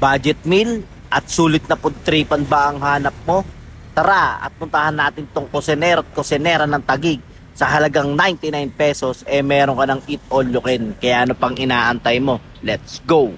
Budget meal at sulit na food tripan ba ang hanap mo? Tara at puntahan natin tong kusinero at kusinera ng Tagig. Sa halagang 99 pesos, eh meron ka ng eat all you can. Kaya ano pang inaantay mo? Let's go!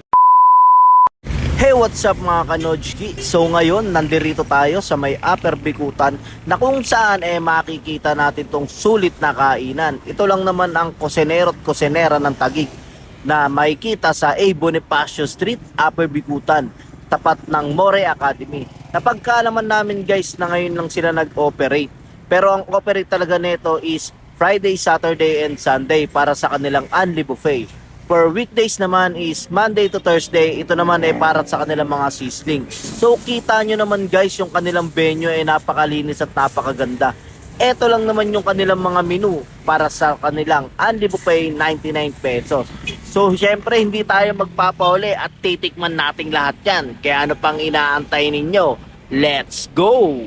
Hey, what's up mga kanojki? So ngayon, nandirito tayo sa may Upper Bikutan na kung saan eh makikita natin tong sulit na kainan. Ito lang naman ang kusinero at kusinera ng Tagig na makikita sa A. Bonifacio Street, Upper Bikutan, tapat ng More Academy. Napagkaalaman namin guys na ngayon lang sila nag-operate. Pero ang operate talaga nito is Friday, Saturday, and Sunday para sa kanilang Unli Buffet. Per weekdays naman is Monday to Thursday. Ito naman ay para sa kanilang mga sizzling. So kita nyo naman guys yung kanilang venue ay napakalinis at napakaganda. Ito lang naman yung kanilang mga menu para sa kanilang Unli Buffet 99 pesos. So syempre hindi tayo magpapauli at titikman nating lahat yan. Kaya ano pang inaantay ninyo? Let's go!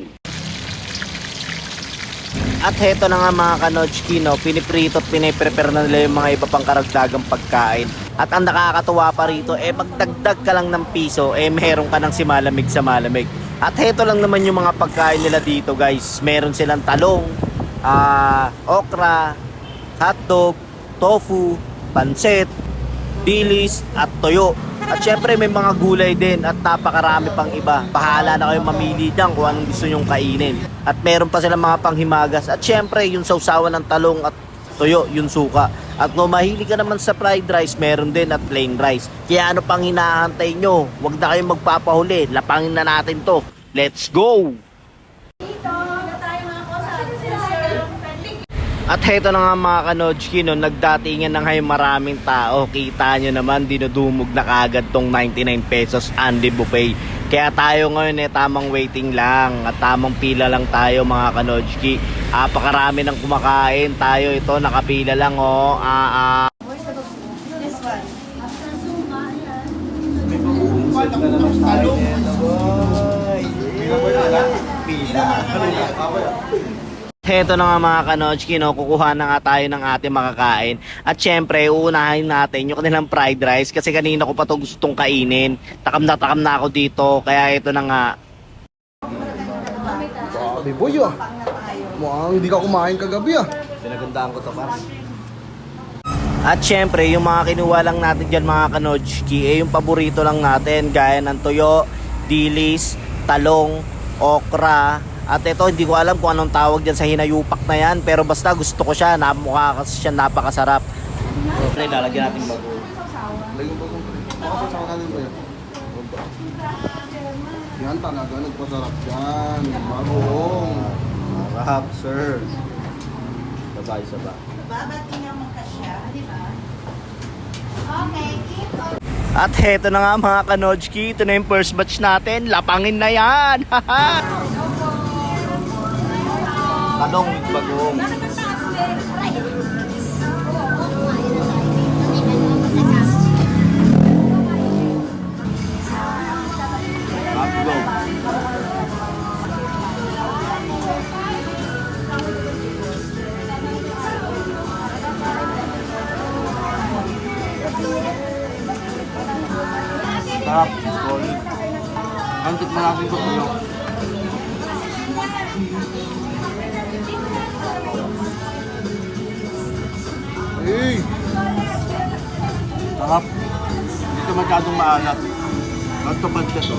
At heto na nga mga kanojki, no, piniprito at piniprepare na nila yung mga iba pang karagdagang pagkain. At ang nakakatuwa pa rito, eh magdagdag ka lang ng piso, eh meron ka ng si malamig sa malamig. At heto lang naman yung mga pagkain nila dito guys. Meron silang talong, ah, okra, hotdog, tofu, pansit, dilis at toyo. At syempre may mga gulay din at napakarami pang iba. Bahala na kayo mamili dyan kung anong gusto nyong kainin. At meron pa silang mga panghimagas. At syempre yung sausawan ng talong at toyo, yung suka. At kung mahilig ka naman sa fried rice, meron din at plain rice. Kaya ano pang hinahantay nyo? Huwag na kayong magpapahuli. Lapangin na natin to. Let's go! At heto na nga mga kanojki, no, nagdatingan na ngayon maraming tao. Kita nyo naman, dinudumog na kagad tong 99 pesos Andy Buffet. Kaya tayo ngayon eh, tamang waiting lang at tamang pila lang tayo mga kanojki. Apakarami ng kumakain. Tayo ito, nakapila lang oh. Ah, ah. Heto na nga mga kanojki, no, kukuha na nga tayo ng ating makakain. At syempre, uunahin natin yung kanilang fried rice kasi kanina ko pa to gustong kainin. Takam na takam na ako dito, kaya ito na nga. Sabi boy ah. Mukhang hindi ka kumain kagabi ah. Pinagandaan ko to pa. At syempre, yung mga kinuha lang natin dyan mga kanojki, eh yung paborito lang natin, gaya ng toyo, dilis, talong, okra, at ito, hindi ko alam kung anong tawag dyan sa hinayupak na yan, pero basta gusto ko siya, namukha kasi siya napakasarap. Pre, lalagyan natin bago. Lagyan kung Baka sa natin ba yan? Yan talaga, nagpasarap yan. Bagoong. Sarap, sir. Sabay, sabay. Babati nga magkasya, di ba? Okay, keep on. At heto na nga mga kanojki, ito na yung first batch natin, lapangin na yan! Tanong with bagong. Hotdog. Sarap. Solid. Antik malaki ko tuyo. Hey! Sarap. Hindi ka masyadong maalat. Basta pansit to.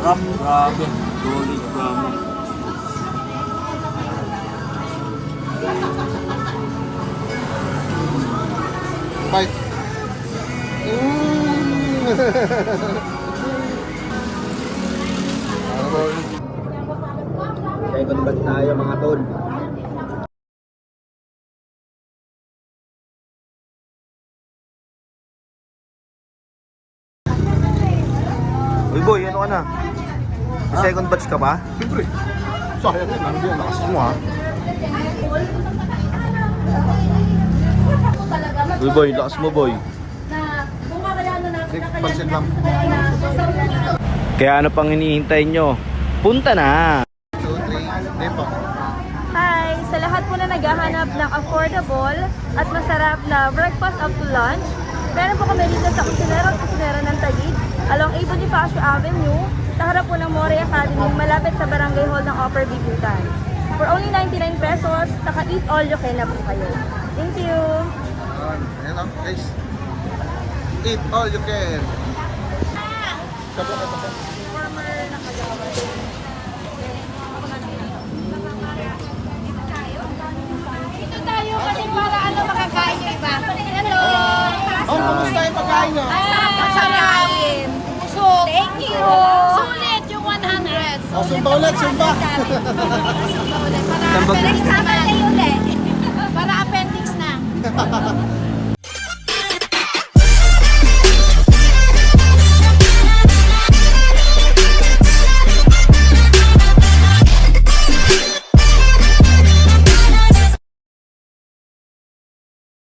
Sarap. Grabe. Solid. Grabe. Bite. Mm. boy, ano ka na? May Second batch ka ba? Siyempre. Sayang yan. Ano yan? Lakas mo ha. Uy boy, lakas mo boy. Pansit lang. Kaya ano pang hinihintay nyo? Punta na! Hi! Sa lahat po na naghahanap ng affordable at masarap na breakfast up to lunch, meron po kami dito sa Kusinera at Kusinera ng Taguig, along A. Bonifacio Avenue, sa harap po ng More Academy, malapit sa Barangay Hall ng Upper Bibutan. For only 99 pesos, naka-eat all you can na po kayo. Thank you! Ayan, lang, guys. Eat all you can. Dito tayo kasi para ano makakain yung iba. Hello! Oh, kumusta yung pagkain nyo? Sulit yung 100. O, sumba ulit, sumba. Sumba ulit. Para appendix naman. Para appendix na.